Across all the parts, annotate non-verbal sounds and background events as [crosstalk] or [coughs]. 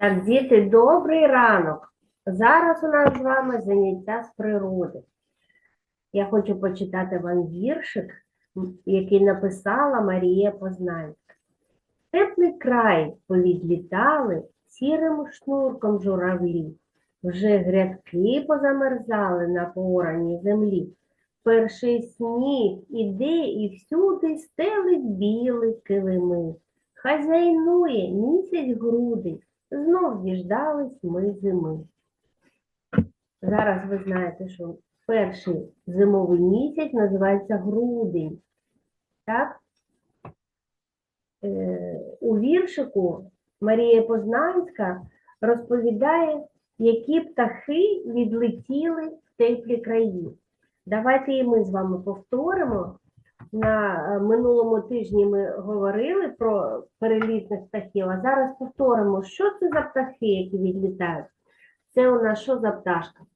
Так, діти, добрий ранок. Зараз у нас з вами заняття з природи. Я хочу почитати вам віршик, який написала Марія Познанська. Теплий край повідлітали сірим шнурком журавлі. Вже грядки позамерзали на поораній землі. Перший сніг іде і всюди стелить білі килими. Хазяйнує місяць грудень, знов діждались ми зими. Зараз ви знаєте, що перший зимовий місяць називається грудень. Так? Е, у віршику Марія Познанська розповідає, які птахи відлетіли в теплі краї. Давайте і ми з вами повторимо. На е, минулому тижні ми говорили про перелітних птахів, а зараз повторимо, що це за птахи, які відлітають. Це у нас що за пташка?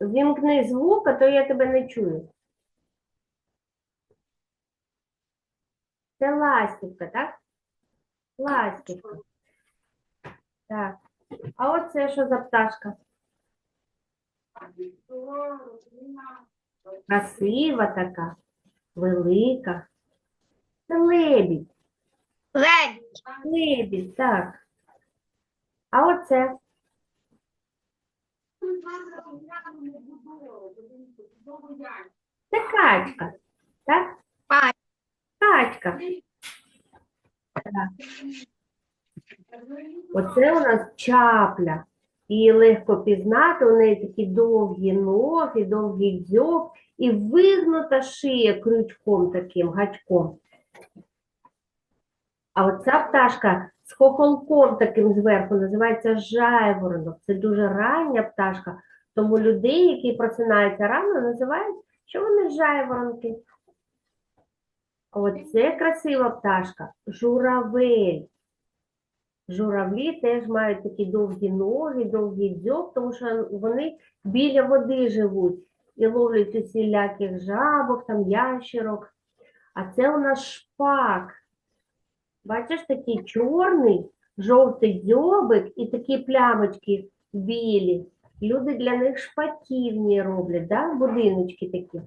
Вімкни звук, а то я тебе не чую. Це ластівка, так? Ластівка. Так. А оце що за пташка? Красива така, велика. Це лебідь. Лебідь. Лебідь, так. А оце це качка. Так? Качка. Качка. Так. Оце у нас чапля. Її легко пізнати, у неї такі довгі ноги, довгий дзьоб і вигнута шия крючком таким гачком. А оця пташка з хохолком таким зверху називається жайворонок. Це дуже рання пташка, тому людей, які просинаються рано, називають, що вони жайворонки. Оце красива пташка, журавель. Журавлі теж мають такі довгі ноги, довгий дзьоб, тому що вони біля води живуть і ловлять усіляких жабок, там ящерок. А це у нас шпак. Бачиш, такий чорний, жовтий дзьобик і такі плямочки білі. Люди для них шпаківні роблять, да? будиночки такі.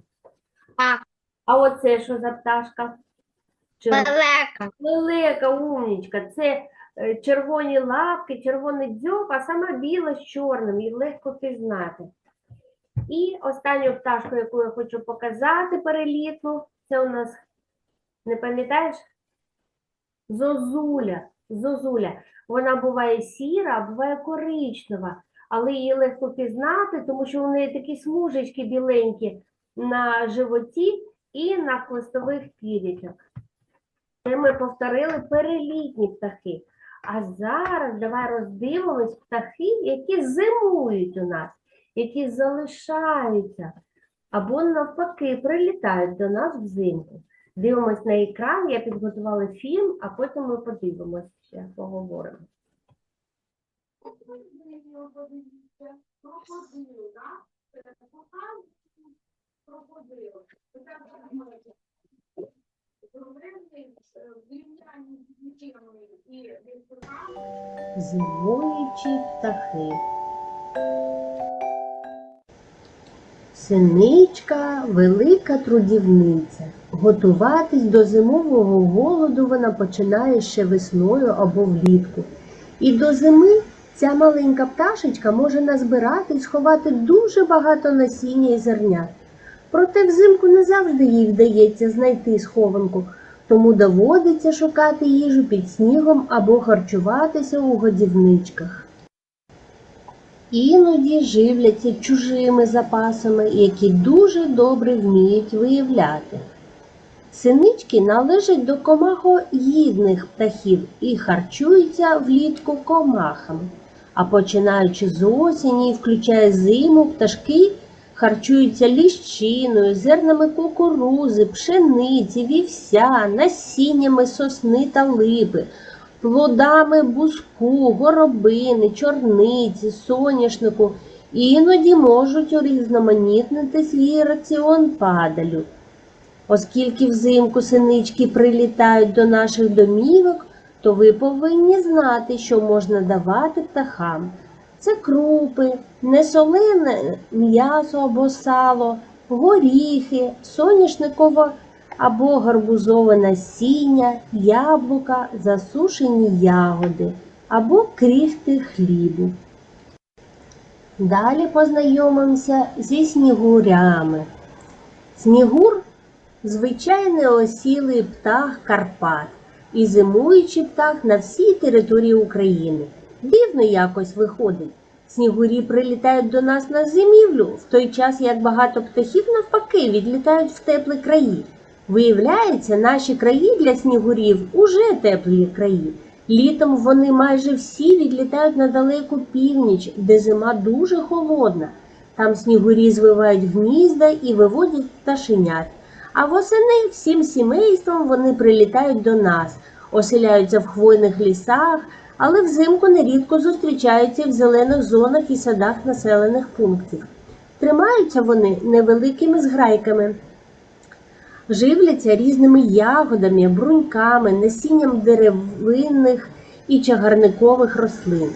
Так. А оце що за пташка? Лелека. Велика умнічка, це червоні лапки, червоний дзьоб, а сама біла з чорним, її легко пізнати. І останню пташку, яку я хочу показати перелітну, це у нас, не пам'ятаєш? Зозуля. Зозуля. Вона буває сіра, буває коричнева, але її легко пізнати, тому що у неї такі смужечки біленькі на животі і на хвостових пірічок. Ми повторили перелітні птахи. А зараз давай роздивимось птахи, які зимують у нас, які залишаються або навпаки прилітають до нас взимку. Дивимось на екран, я підготувала фільм, а потім ми подивимося ще, поговоримо. Зимуючі птахи. Синичка велика трудівниця. Готуватись до зимового голоду вона починає ще весною або влітку. І до зими ця маленька пташечка може назбирати і сховати дуже багато насіння і зернят. Проте взимку не завжди їй вдається знайти схованку, тому доводиться шукати їжу під снігом або харчуватися у годівничках. Іноді живляться чужими запасами, які дуже добре вміють виявляти. Синички належать до комахоїдних птахів і харчуються влітку комахами. А починаючи з осені і включає зиму, пташки харчуються ліщиною, зернами кукурузи, пшениці, вівся, насіннями сосни та липи, плодами буску, горобини, чорниці, соняшнику. Іноді можуть урізноманітнити свій раціон падалю. Оскільки взимку синички прилітають до наших домівок, то ви повинні знати, що можна давати птахам. Це крупи, несолене м'ясо або сало, горіхи, соняшникове або гарбузове насіння, яблука, засушені ягоди або кріхти хлібу. Далі познайомимося зі снігурями. Снігур звичайний осілий птах Карпат і зимуючий птах на всій території України. Дивно якось виходить. Снігурі прилітають до нас на зимівлю, в той час як багато птахів навпаки відлітають в теплі краї. Виявляється, наші краї для снігурів уже теплі краї. Літом вони майже всі відлітають на далеку північ, де зима дуже холодна. Там снігурі звивають гнізда і виводять пташенят. А восени всім сімейством вони прилітають до нас, оселяються в хвойних лісах, але взимку нерідко зустрічаються в зелених зонах і садах населених пунктів. Тримаються вони невеликими зграйками, живляться різними ягодами, бруньками, насінням деревинних і чагарникових рослин.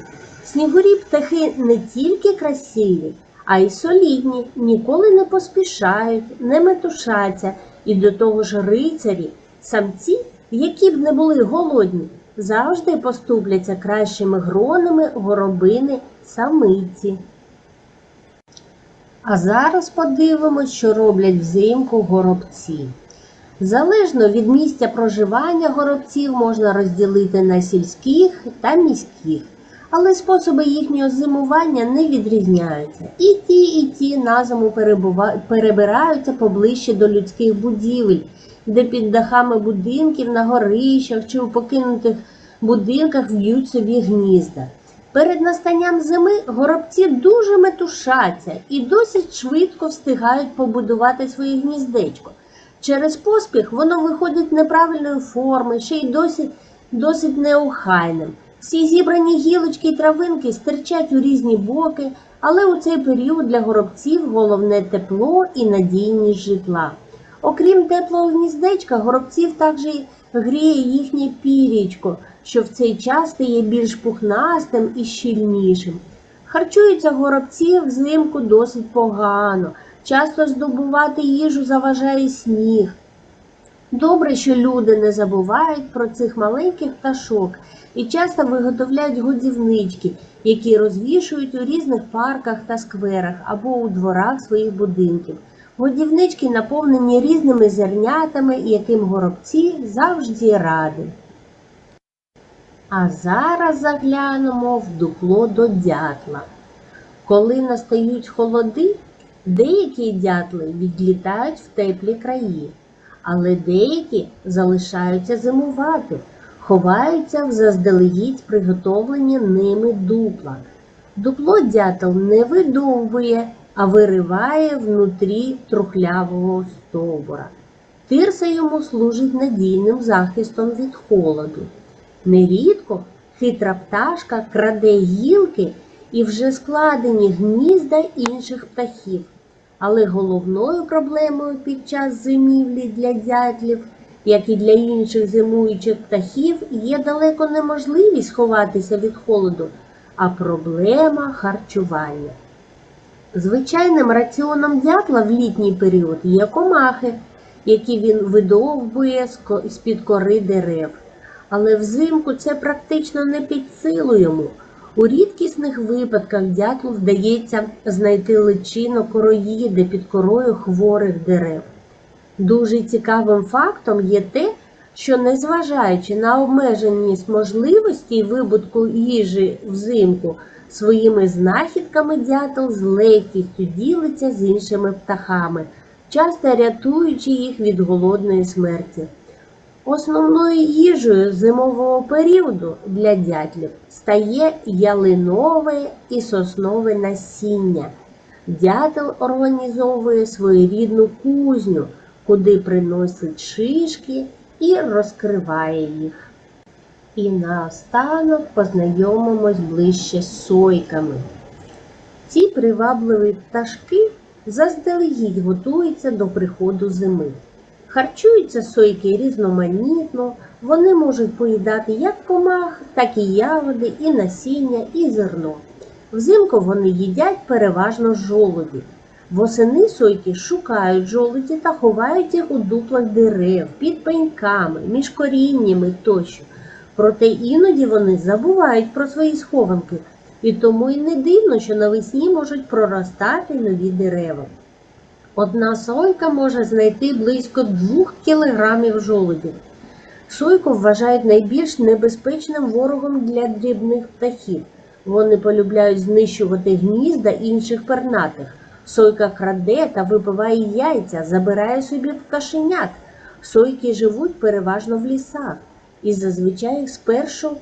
Снігурі птахи не тільки красиві, а й солідні, ніколи не поспішають, не метушаться, і до того ж рицарі, самці, які б не були голодні, завжди поступляться кращими гронами горобини самиці. А зараз подивимось, що роблять взимку горобці. Залежно від місця проживання горобців можна розділити на сільських та міських, але способи їхнього зимування не відрізняються. І ті, і ті на зиму перебираються поближче до людських будівель, де під дахами будинків, на горищах чи у покинутих будинках в'ють собі гнізда. Перед настанням зими горобці дуже метушаться і досить швидко встигають побудувати своє гніздечко. Через поспіх воно виходить неправильної форми, ще й досить, досить неохайним. Всі зібрані гілочки й травинки стирчать у різні боки, але у цей період для горобців головне тепло і надійність житла. Окрім теплого гніздечка, горобців також гріє їхнє пірічко, що в цей час стає більш пухнастим і щільнішим. Харчуються горобці взимку досить погано. Часто здобувати їжу заважає сніг. Добре, що люди не забувають про цих маленьких пташок і часто виготовляють годівнички, які розвішують у різних парках та скверах або у дворах своїх будинків. Годівнички наповнені різними зернятами, яким горобці завжди раді. А зараз заглянемо в дупло до дятла. Коли настають холоди, деякі дятли відлітають в теплі краї, але деякі залишаються зимувати, ховаються в заздалегідь приготовлені ними дупла. Дупло дятел не видовбує, а вириває внутрі трухлявого стовбура. Тирса йому служить надійним захистом від холоду. Нерідко хитра пташка краде гілки і вже складені гнізда інших птахів. Але головною проблемою під час зимівлі для дятлів, як і для інших зимуючих птахів, є далеко неможливість ховатися від холоду, а проблема харчування. Звичайним раціоном дятла в літній період є комахи, які він видовбує з-під кори дерев. Але взимку це практично не під силу йому. У рідкісних випадках дятлу вдається знайти личину короїди під корою хворих дерев. Дуже цікавим фактом є те, що незважаючи на обмеженість можливості вибутку їжі взимку, своїми знахідками дятел з легкістю ділиться з іншими птахами, часто рятуючи їх від голодної смерті. Основною їжею зимового періоду для дятлів стає ялинове і соснове насіння. Дятел організовує своєрідну кузню, куди приносить шишки і розкриває їх. І наостанок познайомимось ближче з сойками. Ці привабливі пташки заздалегідь готуються до приходу зими. Харчуються сойки різноманітно, вони можуть поїдати як комах, так і ягоди, і насіння, і зерно. Взимку вони їдять переважно жолуді. Восени сойки шукають жолуді та ховають їх у дуплах дерев, під пеньками, між коріннями тощо. Проте іноді вони забувають про свої схованки, і тому й не дивно, що навесні можуть проростати нові дерева. Одна сойка може знайти близько двох кілограмів жолудів. Сойку вважають найбільш небезпечним ворогом для дрібних птахів. Вони полюбляють знищувати гнізда інших пернатих. Сойка краде та випиває яйця, забирає собі пташенят. Сойки живуть переважно в лісах, і зазвичай спершу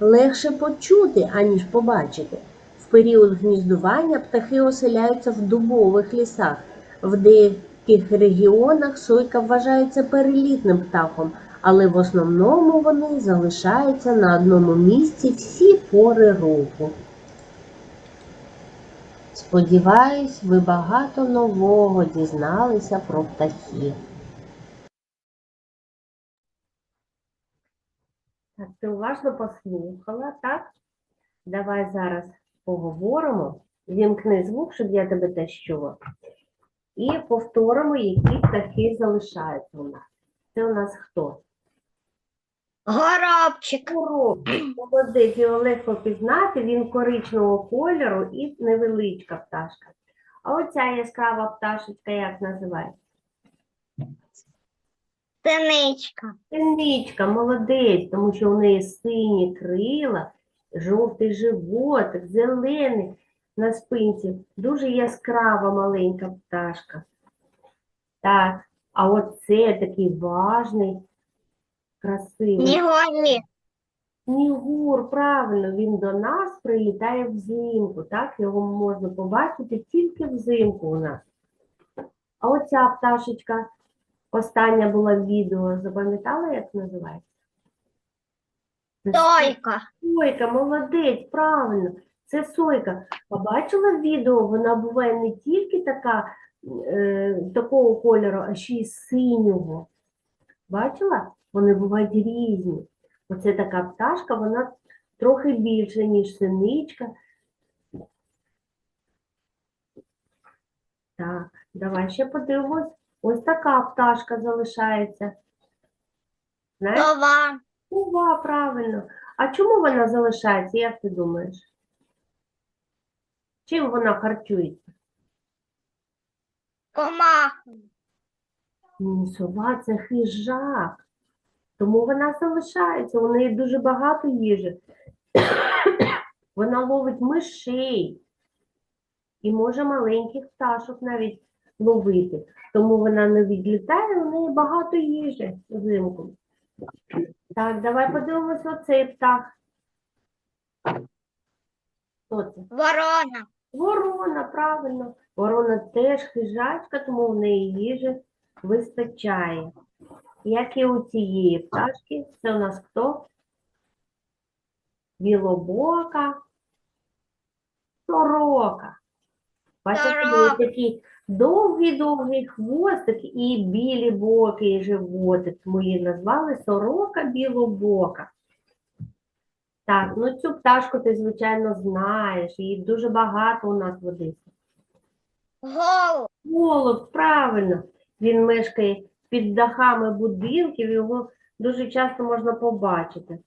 легше почути, аніж побачити. В період гніздування птахи оселяються в дубових лісах. В деяких регіонах сойка вважається перелітним птахом, але в основному вони залишаються на одному місці всі пори року. Сподіваюсь, ви багато нового дізналися про птахів. Так, ти уважно послухала, так? Давай зараз поговоримо. Вімкни звук, щоб я тебе теж чула. І повторимо, які птахи залишаються у нас. Це у нас хто? Горобчик. Коробчик. [clears throat] Молодець, його легко пізнати, він коричневого кольору і невеличка пташка. А оця яскрава пташечка як називається? Синичка. Синичка, молодець, тому що у неї сині крила, жовтий животик, зелений на спинці. Дуже яскрава маленька пташка. Так, а оце такий важний, красивий. Снігурі. Снігур, правильно, він до нас прилітає взимку, так? Його можна побачити тільки взимку у нас. А оця пташечка, остання була відео, запам'ятала, як називається? Сойка. Сойка, молодець, правильно. Це сойка. Побачила відео, вона буває не тільки така, е, такого кольору, а ще й синього. Бачила? Вони бувають різні. Оце така пташка, вона трохи більша, ніж синичка. Так, давай ще подивимось. Ось така пташка залишається. Знаєш? Сова. Ова, правильно. А чому вона залишається, як ти думаєш? Чим вона харчується? Комах. Ні, сова це хижак. Тому вона залишається. У неї дуже багато їжі. [coughs] Вона ловить мишей і може маленьких пташок навіть ловити. Тому вона не відлітає, у неї багато їжі взимку. Так, давай подивимося оцей птах. Хто це? Ворона. Ворона, правильно. Ворона теж хижачка, тому в неї їжі вистачає. Як і у цієї пташки, це у нас хто? Білобока, сорока. Бачите, такий довгий-довгий хвостик і білі боки, і животик. Її назвали сорока білобока. Так, ну цю пташку ти, звичайно, знаєш, її дуже багато у нас в Одесі. Голуб. Голуб, правильно. Він мешкає під дахами будинків, його дуже часто можна побачити.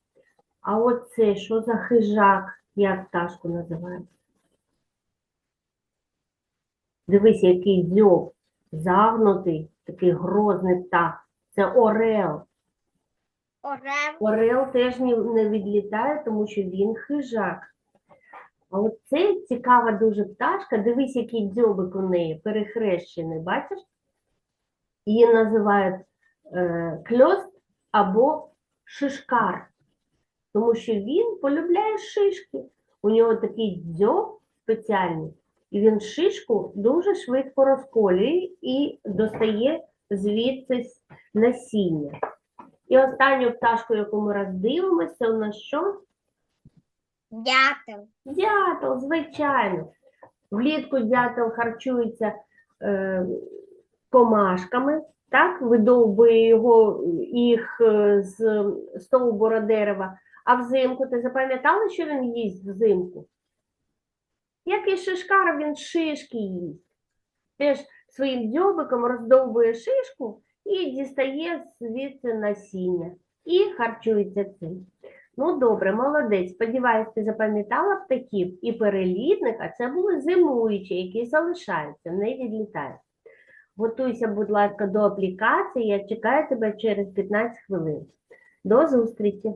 А от це що за хижак, як пташку називають? Дивись, який дзьоб, загнутий, такий грозний птах. Це орел. Орел. Орел теж не відлітає, тому що він хижак. А от це цікава дуже пташка. Дивись, який дзьобик у неї перехрещений, бачиш? Її називають е, кльост або шишкар, тому що він полюбляє шишки. У нього такий дзьоб спеціальний, він шишку дуже швидко розколює і достає звідси насіння. І останню пташку, яку ми роздивимося, це у нас що? Дятел. Дятел, звичайно. Влітку дятел харчується е, комашками, так, видовбує його, їх е, з стовбура дерева. А взимку ти запам'ятала, що він їсть взимку? Як і шишкар, він шишки їсть. Теж своїм дзьобиком роздовбує шишку і дістає звідси насіння. І харчується цим. Ну, добре, молодець. Сподіваюсь, ти запам'ятала птахів і перелітник, а це були зимуючі, які залишаються, не відлітають. Готуйся, будь ласка, до аплікації. Я чекаю тебе через 15 хвилин. До зустрічі!